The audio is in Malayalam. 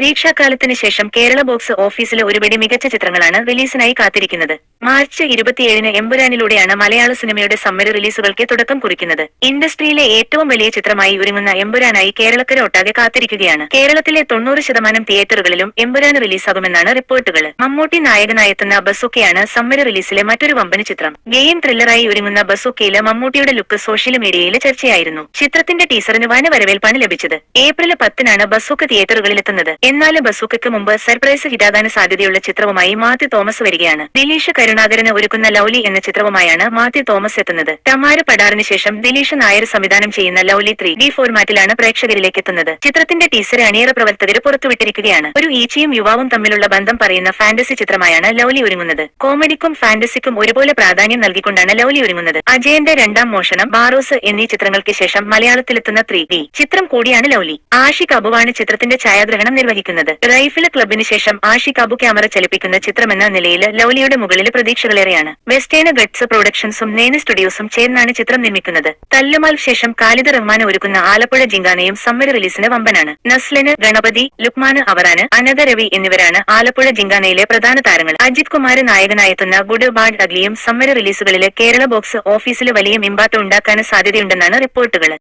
പരീക്ഷാകാലത്തിന് ശേഷം കേരള ബോക്സ് ഓഫീസിലെ ഒരുപിടി മികച്ച ചിത്രങ്ങളാണ് റിലീസിനായി കാത്തിരിക്കുന്നത്. മാർച്ച് ഇരുപത്തിയേഴിന് എമ്പുരാനിലൂടെയാണ് മലയാള സിനിമയുടെ സമ്മര റിലീസുകൾക്ക് തുടക്കം കുറിക്കുന്നത്. ഇൻഡസ്ട്രിയിലെ ഏറ്റവും വലിയ ചിത്രമായി ഒരുങ്ങുന്ന എമ്പുരാനായി കേരളക്കര ഒട്ടാകെ കാത്തിരിക്കുകയാണ്. കേരളത്തിലെ തൊണ്ണൂറ് ശതമാനം തിയേറ്ററുകളിലും എമ്പുരാൻ റിലീസാകുമെന്നാണ് റിപ്പോർട്ടുകൾ. മമ്മൂട്ടി നായകനായെത്തുന്ന ബസുക്കയാണ് സമ്മര റിലീസിലെ മറ്റൊരു വമ്പന ചിത്രം. ഗെയിം ത്രില്ലറായി ഒരുങ്ങുന്ന ബസുക്കയിൽ മമ്മൂട്ടിയുടെ ലുക്ക് സോഷ്യൽ മീഡിയയിൽ ചർച്ചയായിരുന്നു. ചിത്രത്തിന്റെ ടീസറിന് വന വരവേൽപ്പാണ് ലഭിച്ചത്. ഏപ്രിൽ പത്തിനാണ് ബസുക്ക തിയേറ്ററുകളിൽ എത്തുന്നത് ബസൂക്കയ്ക്ക് മുമ്പ് സർപ്രൈസ് ഹിറ്റാകാൻ സാധ്യതയുള്ള ചിത്രവുമായി മാത്യു തോമസ് വരികയാണ്. ദിലീഷ് കരുണാകരന് ഒരുക്കുന്ന ലൗലി എന്ന ചിത്രവുമായാണ് മാത്യു തോമസ് എത്തുന്നത്. ടമാര പടാറിന് ശേഷം ദിലീഷ് നായർ സംവിധാനം ചെയ്യുന്ന ലൗലി ത്രീ ഡി ഫോർമാറ്റിലാണ് പ്രേക്ഷകരിലേക്ക് എത്തുന്നത്. ചിത്രത്തിന്റെ ടീസർ അണിയറ പ്രവർത്തകർ പുറത്തുവിട്ടിരിക്കുകയാണ്. ഒരു ഈച്ചയും യുവാവും തമ്മിലുള്ള ബന്ധം പറയുന്ന ഫാന്റസി ചിത്രമായാണ് ലൗലി ഒരുങ്ങുന്നത്. കോമഡിക്കും ഫാന്റസിക്കും ഒരുപോലെ പ്രാധാന്യം നൽകിക്കൊണ്ടാണ് ലൗലി ഒരുങ്ങുന്നത്. അജയന്റെ രണ്ടാം മോഷണം ബാറോസ് എന്നീ ചിത്രങ്ങൾക്ക് ശേഷം മലയാളത്തിലെത്തുന്ന ത്രീ ഡി. ചിത്രം കൂടിയാണ് ലൗലി. ആഷിഖ് അബുവാണ് ചിത്രത്തിന്റെ ഛായാഗ്രഹണം നിർവഹിക്കുന്നത് റൈഫിൾ ക്ലബിന് ശേഷം ആഷിക് അബു ക്യാമറ ചലിപ്പിക്കുന്ന ചിത്രമെന്ന നിലയിൽ ലൗലിയുടെ മുകളിൽ പ്രതീക്ഷകളേറെയാണ്. വെസ്റ്റേൺ ഗഡ്സ് പ്രൊഡക്ഷൻസും നേന സ്റ്റുഡിയോസും ചേർന്നാണ് ചിത്രം നിർമ്മിക്കുന്നത്. തല്ലുമാൽ ശേഷം കാലിദ് റഹ്മാൻ ഒരുക്കുന്ന ആലപ്പുഴ ജിങ്കാനയും സമ്മർ റിലീസിന് വമ്പനാണ്. നസ്ലിന് ഗണപതി ലുക്മാന് അവറാന് അനദ രവി എന്നിവരാണ് ആലപ്പുഴ ജിങ്കാനയിലെ പ്രധാന താരങ്ങൾ. അജിത് കുമാർ നായകനായെത്തുന്ന ഗുഡ് ബാഡ് അഗ്ലിയും സമ്മർ റിലീസുകളിലെ കേരള ബോക്സ് ഓഫീസിൽ വലിയ ഇമ്പാക്ട് ഉണ്ടാക്കാൻ സാധ്യതയുണ്ടെന്നാണ് റിപ്പോർട്ടുകൾ.